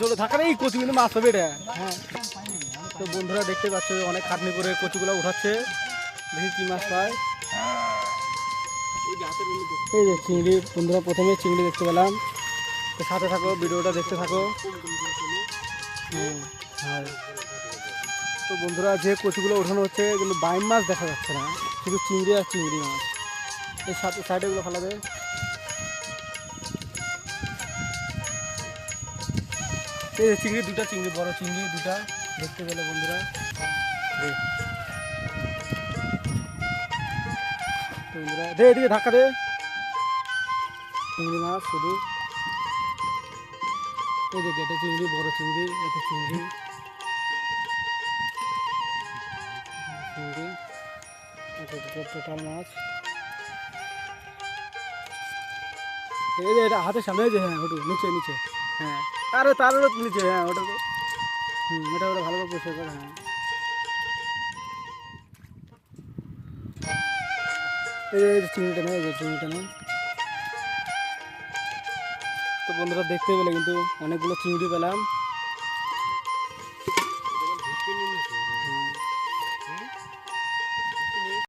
চলো থাকা এই কচু কিন্তু মাছ হবে এটা। হ্যাঁ। তো বন্ধুরা দেখতে পাচ্ছ অনেক খাটনি করে কচুগুলো উঠাচ্ছে। দেখি কি মাছ পায়। এই যে চিংড়ি, বন্ধুরা প্রথমে চিংড়ি দেখতে পেলাম। তো সাথে থাকো, ভিডিওটা দেখতে থাকো। হ্যাঁ তো বন্ধুরা যে কচুগুলো ওঠানো হচ্ছে কিন্তু বাইম মাছ দেখা যাচ্ছে না। শুধু চিংড়ি আর চিংড়ি মাছ। এই সাথে সাইডে গুলো ফেলাবে। চিংড়ি, দুটা চিংড়ি, বড় চিংড়ি দুটা, দেখতে পেলে বন্ধুরা। বন্ধুরা, দে, এদিকে ধাক্কা দে। চিংড়ি মাছ শুধু। এই যে এটা চিংড়ি, বড় চিংড়ি এটা চিংড়ি। চিংড়ি টোটাল মাছ। এই যে এটা হাতের সামনে যে হ্যাঁ ওটু, নিচে নিচে। হ্যাঁ। আরে তারও নিচে হ্যাঁ ওটা তো। হুম ওটা ওটা ভালো করে পরিষ্কার করে হ্যাঁ। এই চিংড়িটা নেই চিংড়িটা নেই। তো বন্ধুরা দেখতে পেলে কিন্তু অনেকগুলো চিংড়ি পেলাম।